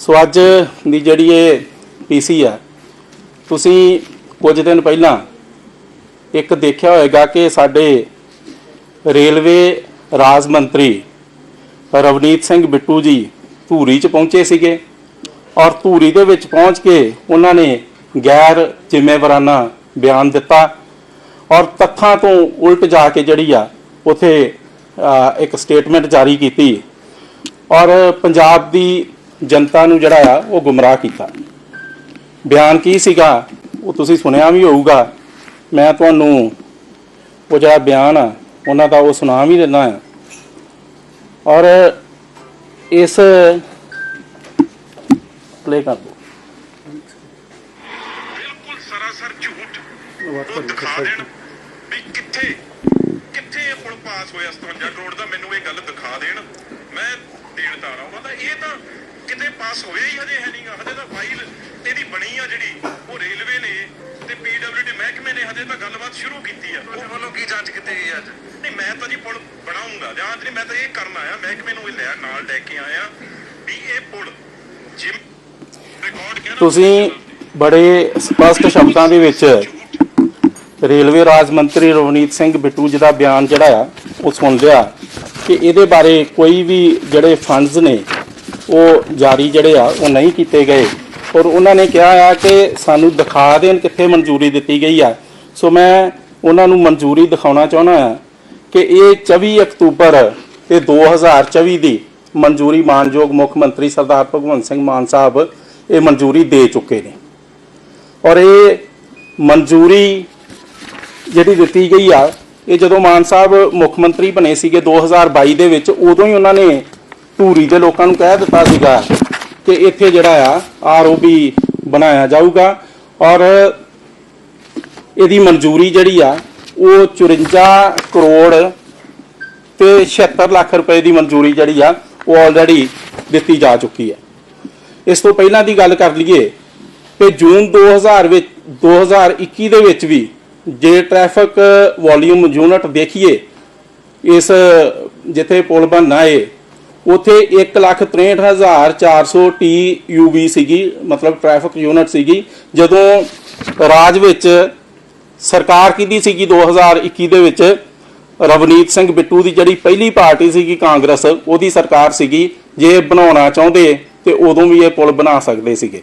ਸੋ ਅੱਜ ਦੀ ਜਿਹੜੀ ਇਹ ਪੀਸੀ ਆ, ਤੁਸੀਂ ਕੁਝ ਦਿਨ ਪਹਿਲਾਂ ਇੱਕ ਦੇਖਿਆ ਹੋਵੇਗਾ ਕਿ ਸਾਡੇ ਰੇਲਵੇ ਰਾਜ ਮੰਤਰੀ ਰਵਨੀਤ ਸਿੰਘ ਬਿੱਟੂ ਜੀ ਧੂਰੀ 'ਚ ਪਹੁੰਚੇ ਸੀਗੇ ਔਰ ਧੂਰੀ ਦੇ ਵਿੱਚ ਪਹੁੰਚ ਕੇ ਉਹਨਾਂ ਨੇ ਗੈਰ ਜ਼ਿੰਮੇਵਾਰਾਨਾ ਬਿਆਨ ਦਿੱਤਾ ਔਰ ਤੱਥਾਂ ਤੋਂ ਉਲਟ ਜਾ ਕੇ ਜਿਹੜੀ ਆ, ਉਥੇ ਇੱਕ ਸਟੇਟਮੈਂਟ ਜਾਰੀ ਕੀਤੀ ਔਰ ਪੰਜਾਬ ਦੀ ਜਨਤਾ ਨੂੰ ਜਿਹੜਾ ਆ ਉਹ ਗੁੰਮਰਾਹ ਕੀਤਾ। ਬਿਆਨ ਕੀ ਸੀਗਾ ਉਹ ਤੁਸੀਂ ਸੁਣਿਆ ਵੀ ਹੋਊਗਾ। ਮੈਂ ਤੁਹਾਨੂੰ ਉਹ ਜਿਹੜਾ ਬਿਆਨ ਆ ਉਹਨਾਂ ਦਾ ਉਹ ਸੁਣਾ ਵੀ ਦਿੰਦਾ ਆ। ਔਰ ਇਸ ਪਲੇ ਕਰ ਦਿਓ। ਬਿਲਕੁਲ ਸਰਾਸਰ ਝੂਠ। ਉਹ ਦਿਖਾ ਦੇਣ ਵੀ ਕਿੱਥੇ ਕਿੱਥੇ ਇਹ ਪੁਲ ਪਾਸ ਹੋਇਆ 57 ਕਰੋੜ ਦਾ ਮੈਨੂੰ ਇਹ ਗੱਲ ਦਿਖਾ ਦੇਣ ਮੈਂ ਦੇਣਦਾਰ ਆ ਉਹਨਾਂ ਦਾ ਇਹ ਤਾਂ ਕਿਤੇ ਪਾਸ ਹੋਇਆ ਹੀ ਹਜੇ ਹੈ ਨਹੀਂਗਾ ਹਜੇ ਤਾਂ ਫਾਈਲ ਇਹਦੀ ਬਣੀ ਆ ਜਿਹੜੀ ਉਹ ਰੇਲਵੇ ਨੇ ਤੇ ਪੀਡਬਲਯੂਡੀ ਮਹਿਕਮੇ ਨੇ ਹਜੇ ਤਾਂ ਗੱਲਬਾਤ ਸ਼ੁਰੂ ਕੀਤੀ ਆ। ਤੁਹਾਡੇ ਵੱਲੋਂ ਕੀ ਜਾਂਚ ਕੀਤੀ ਗਈ ਅੱਜ? ਨਹੀਂ ਮੈਂ ਤਾਂ ਜੀ ਪੁਲ ਬਣਾਉਂਗਾ। ਜਾਂਚ ਨਹੀਂ ਮੈਂ ਤਾਂ ਇਹ ਕਰਨ ਆਇਆ। ਮਹਿਕਮੇ ਨੂੰ ਇਹ ਲੈ ਨਾਲ ਲੈ ਕੇ ਆਇਆ ਵੀ ਇਹ ਪੁਲ ਜਿਮ ਤੁਸੀਂ ਬੜੇ ਸਪਸ਼ਟ ਸ਼ਬਦਾਂ ਦੇ ਵਿੱਚ ਰੇਲਵੇ ਰਾਜ ਮੰਤਰੀ ਰਵਨੀਤ ਸਿੰਘ ਬਿੱਟੂ ਜੀ ਦਾ ਬਿਆਨ ਜਿਹੜਾ ਆ ਉਹ ਸੁਣ ਲਿਆ ਕਿ ਇਹਦੇ ਬਾਰੇ ਕੋਈ ਵੀ ਜਿਹੜੇ ਫੰਡਸ ਨੇ, ਉਹ ਜਾਰੀ ਜਿਹੜੇ ਆ, ਉਹ ਨਹੀਂ ਕੀਤੇ ਗਏ। ਔਰ ਉਹਨਾਂ ਨੇ ਕਿਹਾ ਆ ਕਿ ਸਾਨੂੰ ਦਿਖਾ ਦੇਣ ਕਿੱਥੇ ਮਨਜ਼ੂਰੀ ਦਿੱਤੀ ਗਈ ਆ। ਸੋ ਮੈਂ ਉਹਨਾਂ ਨੂੰ ਮਨਜ਼ੂਰੀ ਦਿਖਾਉਣਾ ਚਾਹੁੰਦਾ ਆ ਕਿ ਇਹ 24 ਅਕਤੂਬਰ ਤੇ 2024 ਦੀ ਮਨਜ਼ੂਰੀ ਮਾਨਯੋਗ ਮੁੱਖ ਮੰਤਰੀ ਸਰਦਾਰ ਭਗਵੰਤ ਸਿੰਘ ਮਾਨ ਸਾਹਿਬ ਇਹ ਮਨਜ਼ੂਰੀ ਦੇ ਚੁੱਕੇ ਨੇ। ਔਰ ਇਹ ਮਨਜ਼ੂਰੀ ਜਿਹੜੀ ਦਿੱਤੀ ਗਈ ਆ ਇਹ ਜਦੋਂ ਮਾਨ ਸਾਹਿਬ ਮੁੱਖ ਮੰਤਰੀ ਬਣੇ ਸੀਗੇ 2022 ਦੇ ਵਿੱਚ, ਉਦੋਂ ਹੀ ਉਹਨਾਂ ਨੇ ਧੂਰੀ ਦੇ ਲੋਕਾਂ ਨੂੰ ਕਹਿ ਦਿੱਤਾ ਸੀਗਾ ਕਿ ਇੱਥੇ ਜਿਹੜਾ ਆ ਆਰਓਬੀ ਬਣਾਇਆ ਜਾਊਗਾ ਔਰ ਇਹਦੀ ਮਨਜ਼ੂਰੀ ਜਿਹੜੀ ਆ, ਉਹ 54 ਕਰੋੜ ਤੇ 76 ਲੱਖ ਰੁਪਏ ਦੀ ਮਨਜ਼ੂਰੀ ਜਿਹੜੀ ਆ, ਉਹ ਆਲਰੇਡੀ ਦਿੱਤੀ ਜਾ ਚੁੱਕੀ ਹੈ। ਇਸ ਤੋਂ ਪਹਿਲਾਂ ਦੀ ਗੱਲ ਕਰ ਲਈਏ ਕਿ ਜੂਨ 2000 ਵਿੱਚ 2021 ਦੇ ਵਿੱਚ ਵੀ ਜੇ ਟ੍ਰੈਫਿਕ ਵੋਲਿਊਮ ਯੂਨਿਟ ਦੇਖੀਏ, ਇਸ ਜਿੱਥੇ ਪੁਲ ਬਣਨਾ ਏ, ਉਥੇ 163400 TUV ਸੀਗੀ, ਮਤਲਬ ਟ੍ਰੈਫਿਕ ਯੂਨਿਟ ਸੀਗੀ, ਜਦੋਂ ਰਾਜ ਵਿੱਚ ਸਰਕਾਰ ਕਿਹਦੀ ਸੀਗੀ 2021 ਦੇ ਵਿੱਚ? ਰਵਨੀਤ ਸਿੰਘ ਬਿੱਟੂ ਦੀ ਜਿਹੜੀ ਪਹਿਲੀ ਪਾਰਟੀ ਸੀਗੀ ਕਾਂਗਰਸ, ਉਹਦੀ ਸਰਕਾਰ ਸੀਗੀ, ਜੇ ਇਹ ਬਣਾਉਣਾ ਚਾਹੁੰਦੇ ਤੇ ਉਦੋਂ ਵੀ ਇਹ ਪੁਲ ਬਣਾ ਸਕਦੇ ਸੀਗੇ।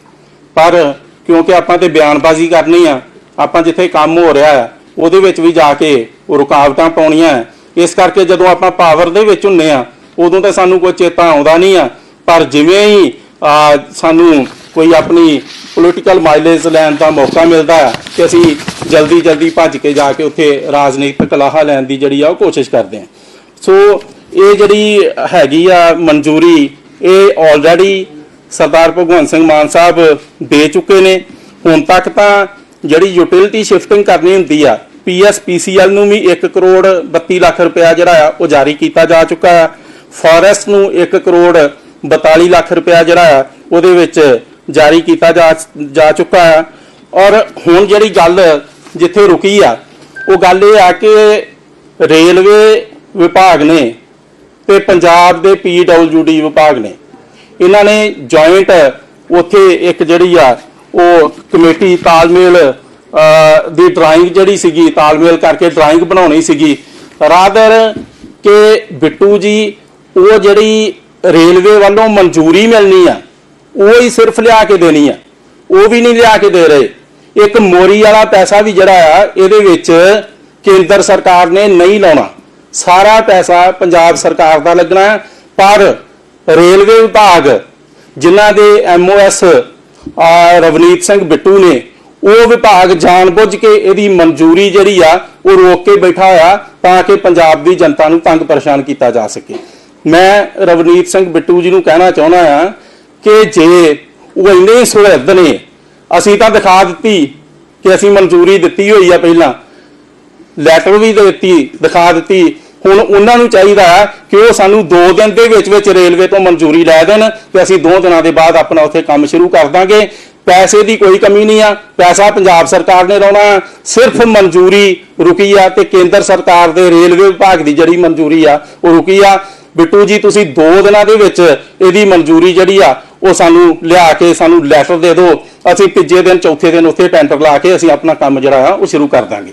ਪਰ ਕਿਉਂਕਿ ਆਪਾਂ ਤੇ ਬਿਆਨਬਾਜ਼ੀ ਕਰਨੀ ਆ ਆਪਾਂ ਜਿੱਥੇ ਕੰਮ ਹੋ ਰਿਹਾ ਆ ਉਹਦੇ ਵਿੱਚ ਵੀ ਜਾ ਕੇ ਉਹ ਰੁਕਾਵਟਾਂ ਪਾਉਣੀਆਂ ਆ। ਇਸ ਕਰਕੇ ਜਦੋਂ ਆਪਾਂ ਪਾਵਰ ਦੇ ਵਿੱਚ ਹੁੰਨੇ ਆ ਉਦੋਂ ਤਾਂ ਸਾਨੂੰ ਕੋਈ ਚੇਤਾ ਆਉਂਦਾ ਨਹੀਂ ਆ ਪਰ ਜਿਵੇਂ ਹੀ ਸਾਨੂੰ ਕੋਈ ਆਪਣੀ ਪੋਲੀਟੀਕਲ ਮਾਈਲੇਜ ਲੈਣ ਦਾ ਮੌਕਾ ਮਿਲਦਾ ਆ ਕਿ ਅਸੀਂ ਜਲਦੀ ਜਲਦੀ ਭੱਜ ਕੇ ਜਾ ਕੇ ਉੱਥੇ ਰਾਜਨੀਤਿਕ ਲਾਹਾ ਲੈਣ ਦੀ ਜਿਹੜੀ ਆ ਉਹ ਕੋਸ਼ਿਸ਼ ਕਰਦੇ ਆ ਸੋ ਇਹ ਜਿਹੜੀ ਹੈਗੀ ਆ ਮਨਜ਼ੂਰੀ, ਇਹ ਆਲਰੇਡੀ ਸਰਦਾਰ ਭਗਵੰਤ ਸਿੰਘ ਮਾਨ ਸਾਹਿਬ ਦੇ ਚੁੱਕੇ ਨੇ। ਹੁਣ ਤੱਕ ਤਾਂ ਜਿਹੜੀ ਯੂਟਿਲਿਟੀ ਸ਼ਿਫਟਿੰਗ ਕਰਨੀ ਹੁੰਦੀ ਆ ਪੀਐਸਪੀਸੀਐਲ ਨੂੰ ਵੀ 1 ਕਰੋੜ 32 ਲੱਖ ਰੁਪਇਆ ਜਿਹੜਾ ਆ, ਉਹ ਜਾਰੀ ਕੀਤਾ ਜਾ ਚੁੱਕਾ ਆ। ਫੋਰੈਸਟ ਨੂੰ 1 ਕਰੋੜ 42 ਲੱਖ ਰੁਪਇਆ ਜਿਹੜਾ ਆ, ਉਹਦੇ ਵਿੱਚ ਜਾਰੀ ਕੀਤਾ ਜਾ ਚੁੱਕਾ ਆ। ਔਰ ਹੁਣ ਜਿਹੜੀ ਗੱਲ ਜਿੱਥੇ ਰੁਕੀ ਆ, ਉਹ ਗੱਲ ਇਹ ਆ ਕਿ ਰੇਲਵੇ ਵਿਭਾਗ ਨੇ ਤੇ ਪੰਜਾਬ ਦੇ ਪੀਡਬਲਯੂਡੀ ਵਿਭਾਗ ਨੇ, ਇਹਨਾਂ ਨੇ ਜੁਆਇੰਟ ਉੱਥੇ ਇੱਕ ਜਿਹੜੀ ਆ ਉਹ ਕਮੇਟੀ ਤਾਲਮੇਲ ਦੀ ਡਰਾਇੰਗ ਜਿਹੜੀ ਸੀਗੀ, ਤਾਲਮੇਲ ਕਰਕੇ ਡਰਾਇੰਗ ਬਣਾਉਣੀ ਸੀਗੀ। ਰਾਦਰ ਕਿ ਬਿੱਟੂ ਜੀ, ਉਹ ਜਿਹੜੀ ਰੇਲਵੇ ਵੱਲੋਂ ਮਨਜ਼ੂਰੀ ਮਿਲਣੀ ਆ, ਉਹ ਹੀ ਸਿਰਫ ਲਿਆ ਕੇ ਦੇਣੀ ਆ। ਉਹ ਵੀ ਨਹੀਂ ਲਿਆ ਕੇ ਦੇ ਰਹੇ। ਇੱਕ ਮੋਰੀ ਵਾਲਾ ਪੈਸਾ ਵੀ ਜਿਹੜਾ ਆ, ਇਹਦੇ ਵਿੱਚ ਕੇਂਦਰ ਸਰਕਾਰ ਨੇ ਨਹੀਂ ਲਾਉਣਾ। ਸਾਰਾ ਪੈਸਾ ਪੰਜਾਬ ਸਰਕਾਰ ਦਾ ਲੱਗਣਾ। ਹੈ। ਪਰ ਰੇਲਵੇ ਵਿਭਾਗ, ਜਿਨ੍ਹਾਂ ਦੇ ਐਮਓਐਸ ਰਵਨੀਤ ਸਿੰਘ ਬਿੱਟੂ ਨੇ, ਉਹ ਵਿਭਾਗ ਜਾਣਬੁੱਝ ਕੇ ਇਹਦੀ ਮਨਜ਼ੂਰੀ ਜਿਹੜੀ ਆ, ਉਹ ਰੋਕ ਕੇ ਬੈਠਾ ਆ, ਤਾਂ ਕਿ ਪੰਜਾਬ ਦੀ ਜਨਤਾ ਨੂੰ ਤੰਗ ਪਰੇਸ਼ਾਨ ਕੀਤਾ ਜਾ ਸਕੇ। ਮੈਂ ਰਵਨੀਤ ਸਿੰਘ ਬਿੱਟੂ ਜੀ ਨੂੰ ਕਹਿਣਾ ਚਾਹੁੰਦਾ ਆ ਕਿ ਜੇ ਉਹ ਇੰਨੇ ਸੁਹਿਰਦ ਨੇ, ਅਸੀਂ ਤਾਂ ਦਿਖਾ ਦਿੱਤੀ ਕਿ ਅਸੀਂ ਮਨਜ਼ੂਰੀ ਦਿੱਤੀ ਹੋਈ ਆ ਪਹਿਲਾਂ। ਲੈਟਰ ਵੀ ਦੇ ਦਿੱਤੀ, ਦਿਖਾ ਦਿੱਤੀ। ਹੁਣ ਉਹਨਾਂ ਨੂੰ ਚਾਹੀਦਾ ਹੈ ਕਿ ਉਹ ਸਾਨੂੰ 2 ਦਿਨ ਦੇ ਵਿੱਚ ਵਿੱਚ ਰੇਲਵੇ ਤੋਂ ਮਨਜ਼ੂਰੀ ਲੈ ਦੇਣ ਤੇ ਅਸੀਂ 2 ਦਿਨਾਂ ਦੇ ਬਾਅਦ ਆਪਣਾ ਉੱਥੇ ਕੰਮ ਸ਼ੁਰੂ ਕਰ ਦਾਂਗੇ। ਪੈਸੇ ਦੀ ਕੋਈ ਕਮੀ ਨਹੀਂ ਆ। ਪੈਸਾ ਪੰਜਾਬ ਸਰਕਾਰ ਨੇ ਲਾਉਣਾ ਸਿਰਫ ਮਨਜ਼ੂਰੀ ਰੁਕੀ ਆ ਤੇ ਕੇਂਦਰ ਸਰਕਾਰ ਦੇ ਰੇਲਵੇ ਵਿਭਾਗ ਦੀ ਜਿਹੜੀ ਮਨਜ਼ੂਰੀ ਆ, ਉਹ ਰੁਕੀ ਆ। ਬਿੱਟੂ ਜੀ, ਤੁਸੀਂ 2 ਦਿਨਾਂ ਦੇ ਵਿੱਚ ਇਹਦੀ ਮਨਜ਼ੂਰੀ ਜਿਹੜੀ ਆ, ਉਹ ਸਾਨੂੰ ਲਿਆ ਕੇ ਸਾਨੂੰ ਲੈਟਰ ਦੇ ਦਿਓ। ਅਸੀਂ ਤੀਜੇ ਦਿਨ, ਚੌਥੇ ਦਿਨ ਉੱਥੇ ਟੈਂਡਰ ਲਾ ਕੇ ਅਸੀਂ ਆਪਣਾ ਕੰਮ ਜਿਹੜਾ ਆ, ਉਹ ਸ਼ੁਰੂ ਕਰ ਦਾਂਗੇ।